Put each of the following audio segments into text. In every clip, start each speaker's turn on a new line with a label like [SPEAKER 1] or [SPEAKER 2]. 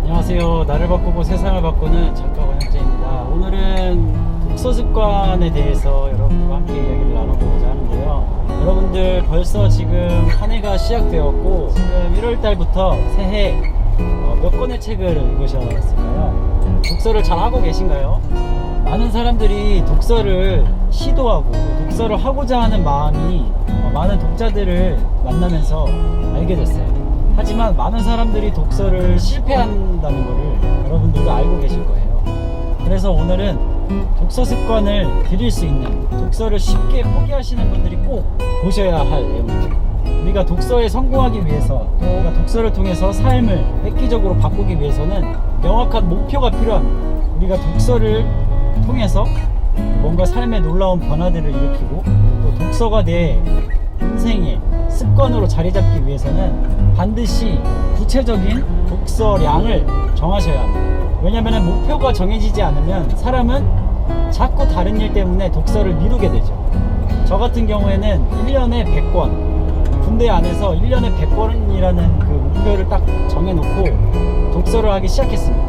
[SPEAKER 1] 안녕하세요. 나를 바꾸고 세상을 바꾸는 작가 권혁재입니다. 오늘은 독서 습관에 대해서 여러분들과 함께 이야기를 나눠보고자 하는데요. 여러분들 벌써 지금 한 해가 시작되었고 지금 1월 달부터 새해 어, 몇 권의 책을 읽으셨을까요? 독서를 잘 하고 계신가요? 많은 사람들이 독서를 시도하고 독서를 하고자 하는 마음이 어, 많은 독자들을 만나면서 알게 됐어요. 하지만 많은 사람들이 독서를 실패한다는 것을 여러분들도 알고 계실 거예요. 그래서 오늘은 독서 습관을 들일 수 있는 독서를 쉽게 포기하시는 분들이 꼭 보셔야 할 내용입니다. 우리가 독서에 성공하기 위해서 또 우리가 독서를 통해서 삶을 획기적으로 바꾸기 위해서는 명확한 목표가 필요합니다. 우리가 독서를 통해서 뭔가 삶의 놀라운 변화들을 일으키고 또 독서가 내 인생의 습관으로 자리 잡기 위해서는 반드시 구체적인 독서량을 정하셔야 합니다. 왜냐하면 목표가 정해지지 않으면 사람은 자꾸 다른 일 때문에 독서를 미루게 되죠. 저 같은 경우에는 1년에 100권, 군대 안에서 1년에 100권이라는 그 목표를 딱 정해놓고 독서를 하기 시작했습니다.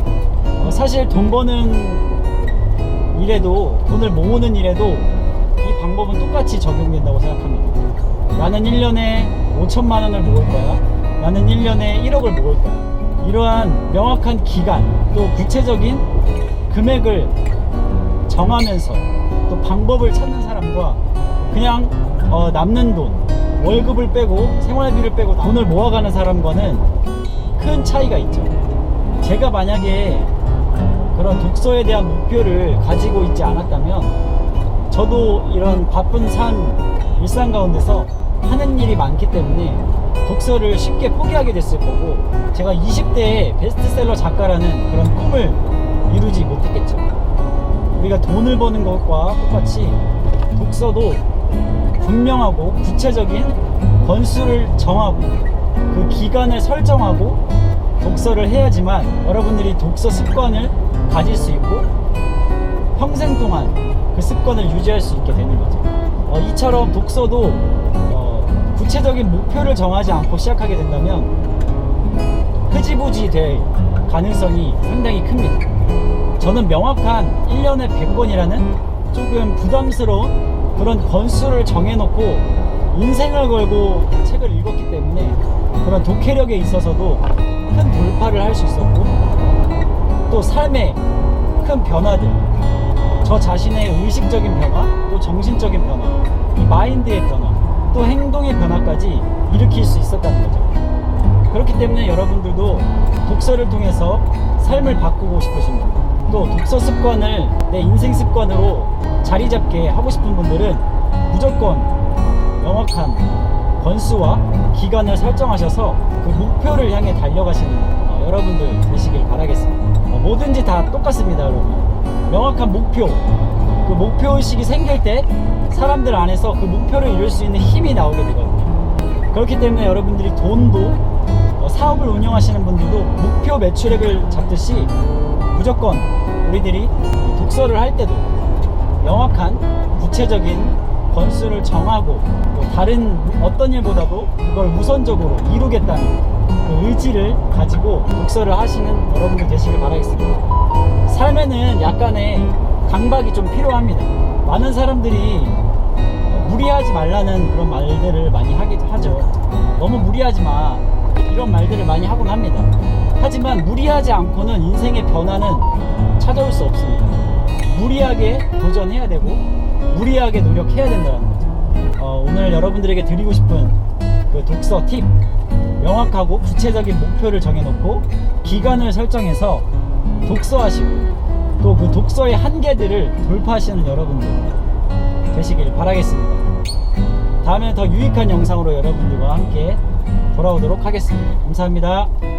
[SPEAKER 1] 어, 사실 돈 버는 일에도, 돈을 모으는 일에도 이 방법은 똑같이 적용된다고 생각합니다. 나는 1년에 5천만 원을 모을 거야. 나는 1년에 1억을 모을 거야. 이러한 명확한 기간, 또 구체적인 금액을 정하면서 또 방법을 찾는 사람과 그냥 어, 남는 돈, 월급을 빼고 생활비를 빼고 돈을 모아가는 사람과는 큰 차이가 있죠. 제가 만약에 그런 독서에 대한 목표를 가지고 있지 않았다면 저도 이런 바쁜 삶, 일상 가운데서 하는 일이 많기 때문에 독서를 쉽게 포기하게 됐을 거고 제가 20대에 베스트셀러 작가라는 그런 꿈을 이루지 못했겠죠. 우리가 돈을 버는 것과 똑같이 독서도 분명하고 구체적인 권수를 정하고 그 기간을 설정하고 독서를 해야지만 여러분들이 독서 습관을 가질 수 있고 평생 동안 그 습관을 유지할 수 있게 되는 거죠. 어, 이처럼 독서도 어, 구체적인 목표를 정하지 않고 시작하게 된다면 흐지부지 될 가능성이 상당히 큽니다. 저는 명확한 1년에 100권이라는 조금 부담스러운 그런 권수를 정해놓고 인생을 걸고 책을 읽었기 때문에 그런 독해력에 있어서도 큰 돌파를 할 수 있었고 또 삶의 큰 변화들. 저 자신의 의식적인 변화 또 정신적인 변화 이 마인드의 변화 또 행동의 변화까지 일으킬 수 있었다는 거죠. 그렇기 때문에 여러분들도 독서를 통해서 삶을 바꾸고 싶으신 분, 또 독서 습관을 내 인생 습관으로 자리 잡게 하고 싶은 분들은 무조건 명확한 권수와 기간을 설정하셔서 그 목표를 향해 달려가시는 어, 여러분들 되시길 바라겠습니다. 어, 뭐든지 다 똑같습니다, 여러분. 명확한 목표, 그 목표 의식이 생길 때 사람들 안에서 그 목표를 이룰 수 있는 힘이 나오게 되거든요. 그렇기 때문에 여러분들이 돈도 어, 사업을 운영하시는 분들도 목표 매출액을 잡듯이 무조건 우리들이 독서를 할 때도 명확한 구체적인 건수를 정하고 또 다른 어떤 일보다도 그걸 우선적으로 이루겠다는 그 의지를 가지고 독서를 하시는 여러분들 되시길 바라겠습니다. 삶에는 약간의 강박이 좀 필요합니다. 많은 사람들이 무리하지 말라는 그런 말들을 많이 하기도 하죠. 너무 무리하지 마. 이런 말들을 많이 하곤 합니다. 하지만 무리하지 않고는 인생의 변화는 찾아올 수 없습니다. 무리하게 도전해야 되고 무리하게 노력해야 된다는 거죠. 어, 오늘 여러분들에게 드리고 싶은 그 독서 팁 명확하고 구체적인 목표를 정해놓고 기간을 설정해서 독서하시고 또 그 독서의 한계들을 돌파하시는 여러분들 되시길 바라겠습니다. 다음에 더 유익한 영상으로 여러분들과 함께 돌아오도록 하겠습니다. 감사합니다.